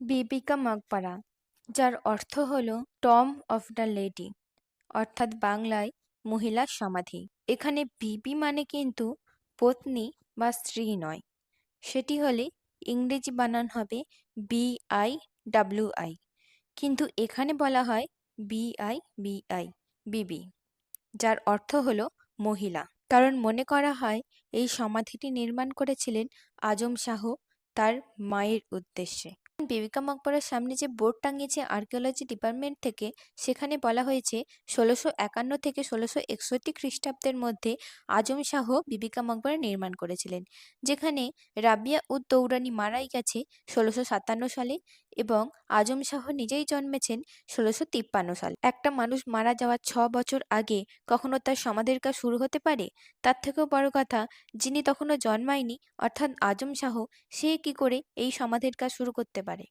বিবিকা মাকবারা যার অর্থ হল টম অফ দ্য লেডি অর্থাৎ বাংলায় মহিলার সমাধি এখানে বিবি মানে কিন্তু পত্নী বা স্ত্রী নয়। সেটি হলে ইংরেজি বানান হবে বি আই ডাব্লিউ আই। কিন্তু এখানে বলা হয় বি আই বি আই, বিবি, যার অর্থ হলো মহিলা। কারণ মনে করা হয় এই সমাধিটি নির্মাণ করেছিলেন আজম শাহ তার মায়ের উদ্দেশ্যে। বিবিকা মকবরার সামনে যে বোর্ড টাঙিয়েছে আর্কিওলজি ডিপার্টমেন্ট থেকে, সেখানে বলা হয়েছে, ষোলোশো একান্ন থেকে ষোলোশো একষট্টি খ্রিস্টাব্দের মধ্যে আজম শাহ বিবিকা মকবরা নির্মাণ করেছিলেন, যেখানে রাবিয়া উদ দৌরানি মারাই গেছে ষোলোশো সাতান্ন সালে এবং আজম শাহ নিজেই জন্মেছেন ষোলোশো তিপ্পান্ন সালে। একটা মানুষ মারা যাওয়ার ছ বছর আগে কখনো তার সমাধির কাজ শুরু হতে পারে? তার থেকেও বড় কথা, যিনি তখনও জন্মায়নি, অর্থাৎ আজম শাহ, সে কি করে এই সমাধির কাজ শুরু করতে পারে? পারে